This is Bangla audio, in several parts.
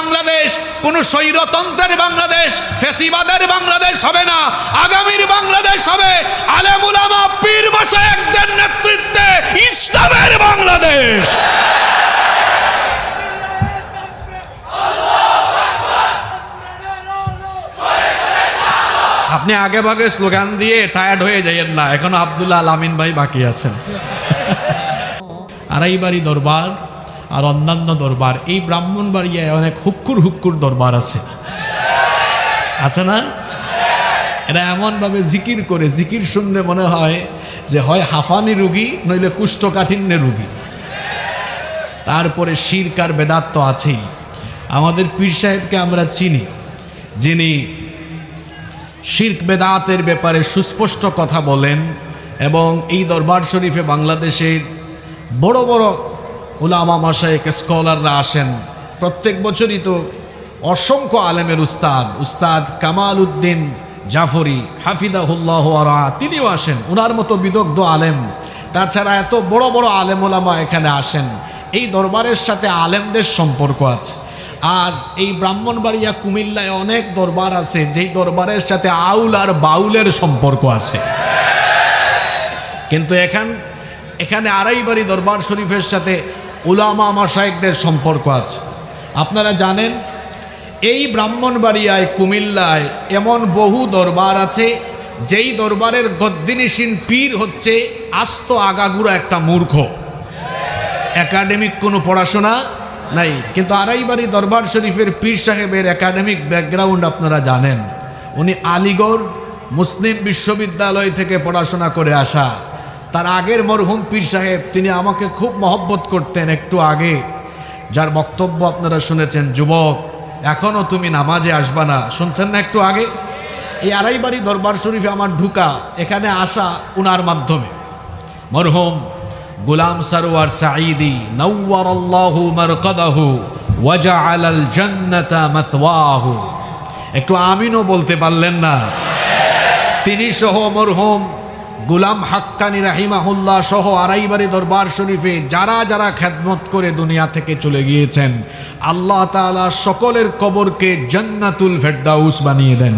বাংলাদেশ, কোন স্বৈরতন্ত্রের বাংলাদেশ, ফেসিবাদের বাংলাদেশ হবে না। আগামীর বাংলাদেশ হবে আলেমুলামা পীর মাসায়েকদের নেতৃত্বে ইসলামের বাংলাদেশ। আপনি আগে ভাগে স্লোগান দিয়ে টায়ার্ড হয়ে যাইয়েন না, এখনও আব্দুল্লাহ আলামিন ভাই বাকি আছেন। আড়াইবাড়ি দরবার আর অন্যান্য দরবার। এই ব্রাহ্মণবাড়িয়ায় অনেক হুক্কুর হুক্কুর দরবার আছে। আছে না? এরা এমনভাবে জিকির করে, জিকির শুনলে মনে হয় যে হয় হাফানি রুগী, নইলে কুষ্ঠকাঠিন্যে রুগী। তারপরে শিরকার বেদাত তো আছেই। আমাদের পীর সাহেবকে আমরা চিনি। যিনি শির্ক বেদাতের ব্যাপারে সুস্পষ্ট কথা বলেন এবং এই দরবার শরীফে বাংলাদেশের বড় বড় উলামা মাসায়েক স্কলাররা আসেন। প্রত্যেক বছরই তো অসংখ্য আলেমের উস্তাদ উস্তাদ কামাল উদ্দিন জাফরি, হাফিদাহুল্লাহ তিনিও আসেন। ওনার মতো বিদগ্ধ আলেম। তাছাড়া এত বড় বড় আলেম ওলামা এখানে আসেন। এই দরবারের সাথে আলেমদের সম্পর্ক আছে। আর এই ব্রাহ্মণবাড়িয়া কুমিল্লায় অনেক দরবার আছে, যেই দরবারের সাথে আউল আর বাউলের সম্পর্ক আছে। কিন্তু এখান, এখানে আড়াইবাড়ি দরবার শরীফের সাথে উলামা মাসায়েকদের সম্পর্ক আছে। আপনারা জানেন, এই ব্রাহ্মণবাড়িয়ায়, কুমিল্লায় এমন বহু দরবার আছে, যেই দরবারের গদ্দিনিসীন পীর হচ্ছে আস্ত আগাগুড়া একটা মূর্খ। একাডেমিক কোনো পড়াশোনা নাই, কিন্তু আড়াইবাড়ি দরবার শরীফের পীর সাহেবের একাডেমিক ব্যাকগ্রাউন্ড আপনারা জানেন। উনি আলিগড় মুসলিম বিশ্ববিদ্যালয় থেকে পড়াশোনা করে আসা তার আগের মরহুম পীর সাহেব, তিনি আমাকে খুব মহব্বত করতেন একটু আগে। যার বক্তব্য আপনারা শুনেছেন, যুবক এখনও তুমি নামাজে আসবা না। শুনছেন না একটু আগে? এই আড়াইবাড়ি দরবার শরীফে আমার ঢুকা, এখানে আসা উনার মাধ্যমে। মরহুম, গুলাম সারোয়ার সাঈদি, নওয়ারাল্লাহু মারকাদাহু, ওয়াজআলাল জান্নাতা একটু আমিনও বলতে পারলেন না। তিনি সহ মরহুম গুলাম হাক্কানি রাহিমাহুল্লাহ সহ আড়াইবাড়ি দরবার শরীফে যারা যারা খেদমত করে দুনিয়া থেকে চলে গিয়েছেন, আল্লাহ তাআলা সকলের কবরকে জান্নাতুল ফেরদাউস বানিয়ে দেন।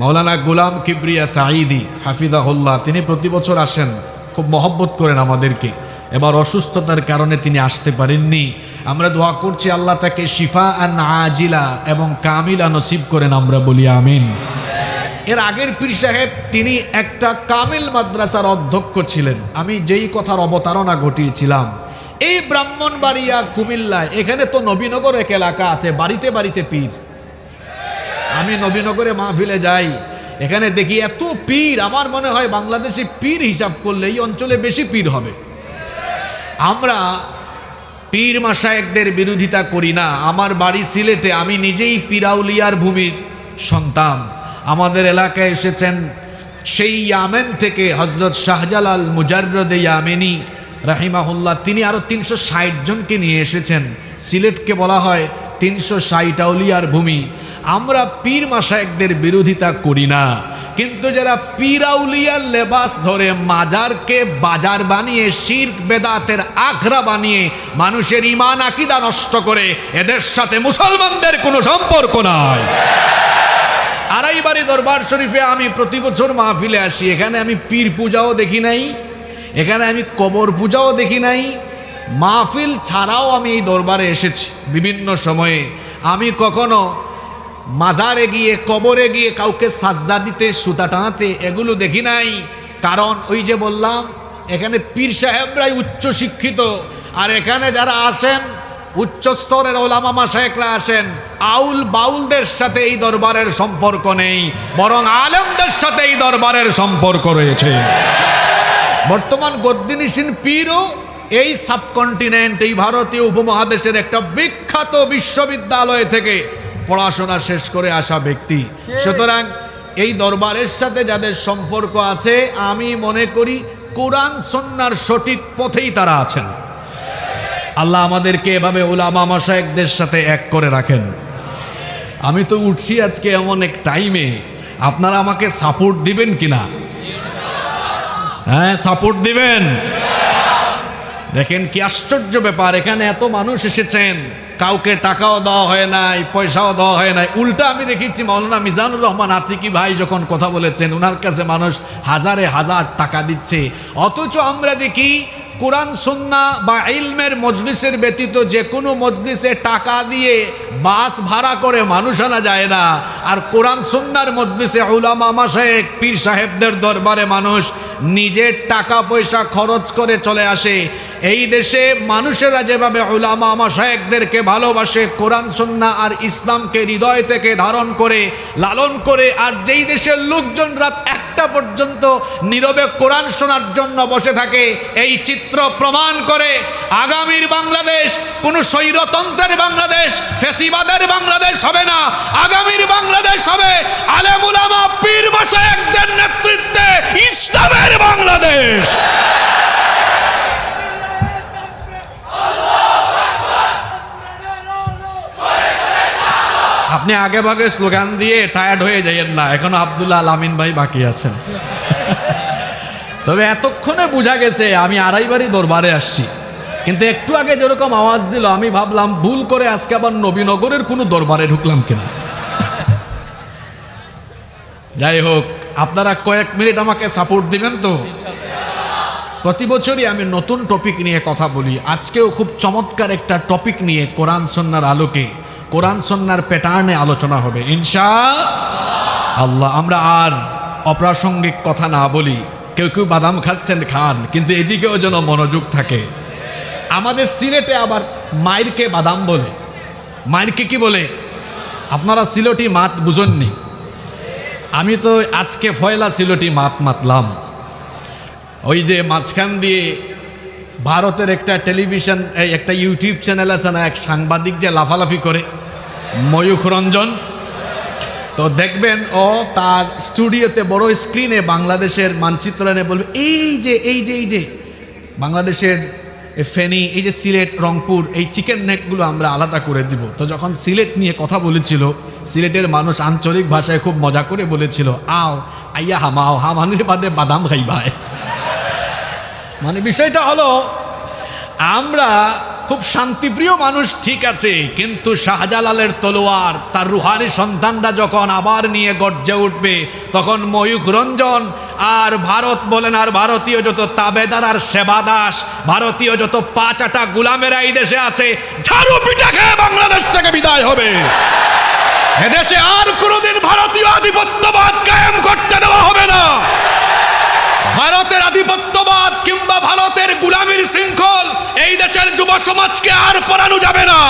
মৌলানা গুলাম কিবরিয়া সাঈদি হাফিজাহুল্লাহ, তিনি প্রতি বছর আসেন, খুব মহব্বত করেন আমাদেরকে। এবার অসুস্থতার কারণে তিনি আসতে পারেননি। আমরা দোয়া করছি আল্লাহ তাকে শিফা আন আজিলা এবং কামিলা নসিব করেন, আমরা বলি আমিন। এর আগের পীর সাহেব তিনি একটা কামিল মাদ্রাসার অধ্যক্ষ ছিলেন। আমি যেই কথার অবতারণা ঘটিয়েছিলাম। এই ব্রাহ্মণবাড়িয়া, কুমিল্লায়, এখানে তো নবীনগর এক এলাকা আছে, বাড়িতে বাড়িতে পীর। আমি নবীনগরে মাহফিলে যাই, এখানে দেখি এত পীর, আমার মনে হয় বাংলাদেশে পীর হিসাব করলে এই অঞ্চলে বেশি পীর হবে। আমরা পীর মাসায়েকদের বিরোধিতা করি না, আমার বাড়ি সিলেটে, আমি নিজেই পীরাউলিয়ার ভূমির সন্তান। আমাদের এলাকায় এসেছেন সেই ইয়ামেন থেকে হজরত শাহজালাল মুজাররদে ইয়ামেনি, রাহিমাহুল্লাহ। তিনি আরও তিনশো ষাট জনকে নিয়ে এসেছেন। সিলেটকে বলা হয় তিনশো ষাট আউলিয়ার ভূমি। আমরা পীর মাসায়েকদের বিরোধিতা করি না। কিন্তু যারা পীরাউলিয়ার লেবাস ধরে মাজারকে বাজার বানিয়ে, শির্ক, বেদাতের আখড়া বানিয়ে মানুষের ইমান আকিদা নষ্ট করে, এদের সাথে মুসলমানদের কোনো সম্পর্ক নাই। আড়াইবাড়ি দরবার শরীফে আমি প্রতি বছর মাহফিলে আসি। এখানে আমি পীর পূজাও দেখি নাই, এখানে আমি কবর পূজাও দেখি নাই। মাহফিল ছাড়াও আমি এই দরবারে এসেছি বিভিন্ন সময়ে। আমি কখনো মাজারে গিয়ে, কবরে গিয়ে কাউকে সাজদা দিতে, সুতা টানাতে এগুলো দেখি নাই। কারণ ওই যে বললাম, এখানে পীর সাহেবরাই উচ্চ শিক্ষিত। আর এখানে যারা আসেন, উচ্চ স্তরের ওলামা মাসায়েকরা আসেন আউল বাউলদের সাথে এই দরবারের সম্পর্ক নেই বরং আলেমদের সাথে এই দরবারের সম্পর্ক রয়েছে। বর্তমান গদ্দিনিসীন পীরও এই সাবকন্টিনেন্ট এই ভারতীয় উপমহাদেশের একটা বিখ্যাত বিশ্ববিদ্যালয় থেকে পড়াশোনা শেষ করে আসা ব্যক্তি। সুতরাং এই দরবারের সাথে যাদের সম্পর্ক আছে আমি মনে করি কোরআন সন্ন্যার সঠিক পথেই তারা আছেন। আল্লাহ আমাদেরকে এভাবে ওলামা মাসায়েকদের সাথে এক করে রাখেন। আমি তো উঠছি আজকে এমন এক টাইমে আপনারা আমাকে সাপোর্ট দিবেন কিনা? হ্যাঁ সাপোর্ট দিবেন? দেখেন কি আশ্চর্য ব্যাপার, এখানে এত মানুষ এসেছেন। কাউকে টাকাও দেওয়া হয় নাই, পয়সাও দেওয়া হয় নাই। উল্টা আমি দেখেছি মৌলানা মিজানুর রহমান আতিকি ভাই যখন কথা বলেছেন ওনার কাছে মানুষ হাজারে হাজার টাকা দিচ্ছে। অথচ আমরা দেখি কোরআন, সুন্না বা ইলমের মজলিসের ব্যতীত যে কোনো মজলিসে টাকা দিয়ে বাস ভাড়া করে মানুষ আনা যায় না। আর কোরআন, সুন্নার মজলিসে উলামা মাসায়েক পীর সাহেবদের দরবারে মানুষ নিজের টাকা পয়সা খরচ করে চলে আসে। এই দেশে মানুষেরা যেভাবে উলামা মাসায়েকদেরকে ভালোবাসে, কোরআন, সুন্না আর ইসলামকে হৃদয় থেকে ধারণ করে, লালন করে, আর যেই দেশের লোকজন রাত একটা পর্যন্ত নীরবে কোরআন শোনার জন্য বসে থাকে, এই চিত্র প্রমাণ করে আগামীর বাংলাদেশ, কোন স্বৈরতন্ত্রের বাংলাদেশ, ফেসিবাদের বাংলাদেশ হবে না। আগামীর বাংলাদেশ হবে আলেমুলামা পীর মাসায়েকদের নেতৃত্বে ইসলামের বাংলাদেশ। আপনি আগে ভাগে স্লোগান দিয়ে টায়ার্ড হয়ে যাইয়েন না। এখনও আব্দুল্লাহ আলামিন ভাই বাকি আছেন। তবে এতক্ষণে বোঝা গেছে, আমি আড়াইবারই দরবারে আসছি। কিন্তু একটু আগে যেরকম আওয়াজ দিল, আমি ভাবলাম ভুল করে আজকে আবার নবীনগরের কোনো দরবারে ঢুকলাম কিনা। যাই হোক, আপনারা কয়েক মিনিট আমাকে সাপোর্ট দিবেন তো? প্রতি বছরই আমি নতুন টপিক নিয়ে কথা বলি। আজকেও খুব চমৎকার একটা টপিক নিয়ে কোরআন সন্ন্যার আলোকে। কোরআন সন্ন্যার প্যাটার্নে আলোচনা হবে। ইনশা আল্লাহ, আমরা আর অপ্রাসঙ্গিক কথা না বলি। কেউ কেউ বাদাম খাচ্ছেন, খান, কিন্তু এদিকেও যেন মনোযোগ থাকে। আমাদের সিলেটে আবার মায়েরকে বাদাম বলে। মায়েরকে কি বলে? আপনারা সিলটি মাত বুঝননি। আমি তো আজকে ফয়লা সিলটি মাত মাতলাম। ওই যে মাঝখান দিয়ে ভারতের একটা টেলিভিশন একটা ইউটিউব চ্যানেল আছে না, এক সাংবাদিক যে লাফালাফি করে। ময়ূখ রঞ্জন তো দেখবেন, ও তার স্টুডিওতে বড় স্ক্রিনে বাংলাদেশের মানচিত্র এনে বলবে, এই যে এই যে এই যে, বাংলাদেশের ফেনী, এই যে সিলেট, রংপুর, এই চিকেন নেকগুলো আমরা আলাদা করে দিব। তো যখন সিলেট নিয়ে কথা বলেছিল, সিলেটের মানুষ আঞ্চলিক ভাষায় খুব মজা করে বলেছিল, আও, আইয়া হামাও হামানের বাদে বাদাম খাইবায় মানে বিষয়টা হলো, আমরা খুব শান্তিপ্রিয় মানুষ ঠিক আছে, কিন্তু শাহজালালের তলোয়ার, তার রুহানি সন্তানরা যখন আবার নিয়ে গর্জে উঠবে, তখন ময়ূখ রঞ্জন, আর ভারত বলেন, আর ভারতীয় যত তাবেদার আর সেবাদাস, ভারতীয় যত পাঁচাটা গুলামেরা এই দেশে আছে, ঝাড়ু পিঠা খেয়ে বাংলাদেশ থেকে বিদায় হবে। এদেশে আর কোনোদিন ভারতীয় আধিপত্যবাদ কায়েম করতে দেওয়া হবে না। ভারতের আধিপত্যবাদ কিংবা ভারতের গুলামির শৃঙ্খল সমাজকে আর পড়ানো যাবে না।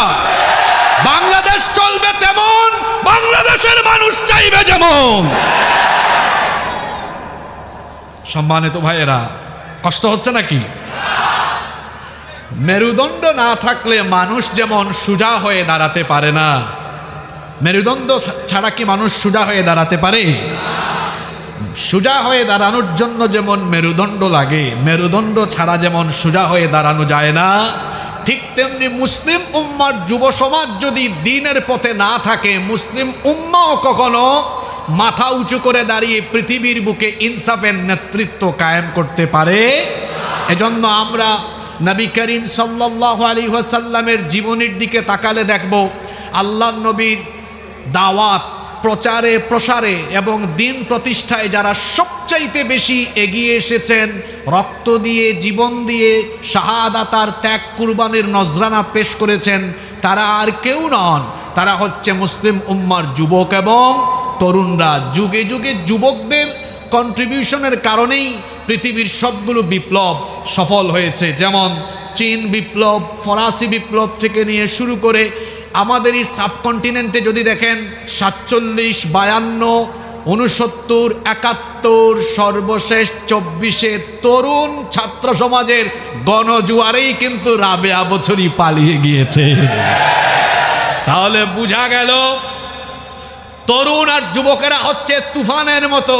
বাংলাদেশ চলবে তেমন, বাংলাদেশের মানুষ চাইবে যেমন। সম্মানিত ভাইয়েরা, কষ্ট হচ্ছে নাকি? মেরুদণ্ড না থাকলে মানুষ যেমন সুজা হয়ে দাঁড়াতে পারে না। মেরুদণ্ড ছাড়া কি মানুষ সুজা হয়ে দাঁড়াতে পারে? সোজা হয়ে দাঁড়ানোর জন্য যেমন মেরুদণ্ড লাগে, মেরুদণ্ড ছাড়া যেমন সোজা হয়ে দাঁড়ানো যায় না ঠিক তেমনি মুসলিম উম্মার যুব সমাজ যদি দিনের পথে না থাকে, মুসলিম উম্মাও কখনো মাথা উঁচু করে দাঁড়িয়ে পৃথিবীর বুকে ইনসাফের নেতৃত্ব কায়েম করতে পারে? এজন্য আমরা নবী করিম সাল্লাহ আলী ওয়াসাল্লামের জীবনের দিকে তাকালে দেখব আল্লাহ নবীর দাওয়াত প্রচারে, প্রসারে এবং দিন প্রতিষ্ঠায় যারা সবচাইতে বেশি এগিয়ে এসেছেন, রক্ত দিয়ে, জীবন দিয়ে শাহাদাতার ত্যাগ কুরবানির নজরানা পেশ করেছেন, তারা আর কেউ নন। তারা হচ্ছে মুসলিম উম্মার যুবক এবং তরুণরা। যুগে যুগে যুবকদের কন্ট্রিবিউশনের কারণেই পৃথিবীর সবগুলো বিপ্লব সফল হয়েছে। যেমন চীন বিপ্লব, ফরাসি বিপ্লব থেকে নিয়ে শুরু করে আমাদের এই সাবকন্টিনেন্টে যদি দেখেন, সাতচল্লিশ, বায়ান্ন উনসত্তর একাত্তর, সর্বশেষ চব্বিশে তরুণ ছাত্র সমাজের গণজুয়ারেই কিন্তু রাবেয়া বছরই পালিয়ে গিয়েছে। তাহলে বোঝা গেল, তরুণ আর যুবকেরা হচ্ছে তুফানের মতো।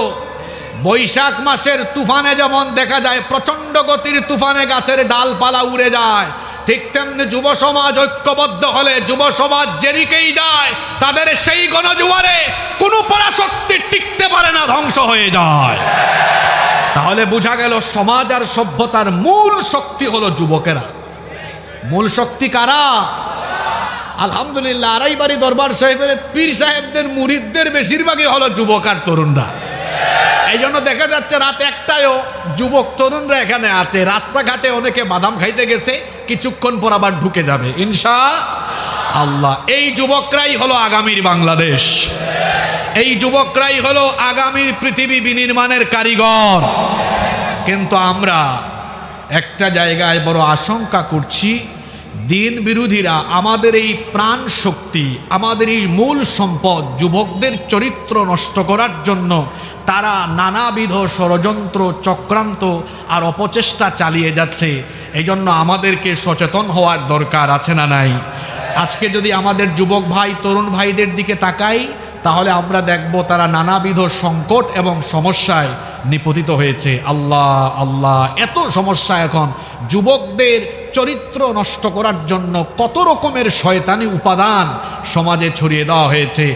বৈশাখ মাসের তুফানে যেমন দেখা যায়, প্রচণ্ড গতির তুফানে গাছের ডালপালা উড়ে যায়। ঠিক তেমনি যুব সমাজ ঐক্যবদ্ধ হলে যুব সমাজ যেদিকেই যায়, তাদের সেই গণজুয়ারে কোনো পরাশক্তি টিকতে পারে না, ধ্বংস হয়ে যায়। তাহলে বোঝা গেল সমাজ আর সভ্যতার মূল শক্তি হলো যুবকেরা। মূল শক্তি কারা? আলহামদুলিল্লাহ আড়াইবাড়ি দরবার সাহেবের পীর সাহেবদের, মুরিদদের বেশিরভাগই হলো যুবক আর তরুণরা। এই জন্য দেখা যাচ্ছে রাত একটায়ও যুবক তরুণরা এখানে আছে। রাস্তাঘাটে অনেকে বাদাম খাইতে গেছে কিছুক্ষণ পর আবার ঢুকে যাবে। ইনশা আল্লাহ। এই যুবকরাই হলো আগামীর বাংলাদেশ। এই যুবকরাই হলো আগামীর পৃথিবী বিনির্মাণের কারিগর। কিন্তু আমরা একটা জায়গায় বড় আশঙ্কা করছি দিন বিরোধীরা আমাদের এই প্রাণ শক্তি, আমাদের এই মূল সম্পদ যুবকদের চরিত্র নষ্ট করার জন্য তারা নানাবিধ ষড়যন্ত্র, চক্রান্ত আর অপচেষ্টা চালিয়ে যাচ্ছে। এই জন্য আমাদেরকে সচেতন হওয়ার দরকার আছে না নাই? আজকে যদি আমাদের যুবক ভাই, তরুণ ভাইদের দিকে তাকাই, তাহলে আমরা দেখব তারা নানাবিধ সংকট এবং সমস্যায় নিপতিত হয়েছে। আল্লাহ আল্লাহ, এত সমস্যা এখন। যুবকদের চরিত্র নষ্ট করার জন্য কত রকমের শয়তানি উপাদান সমাজে ছড়িয়ে দেওয়া হয়েছে।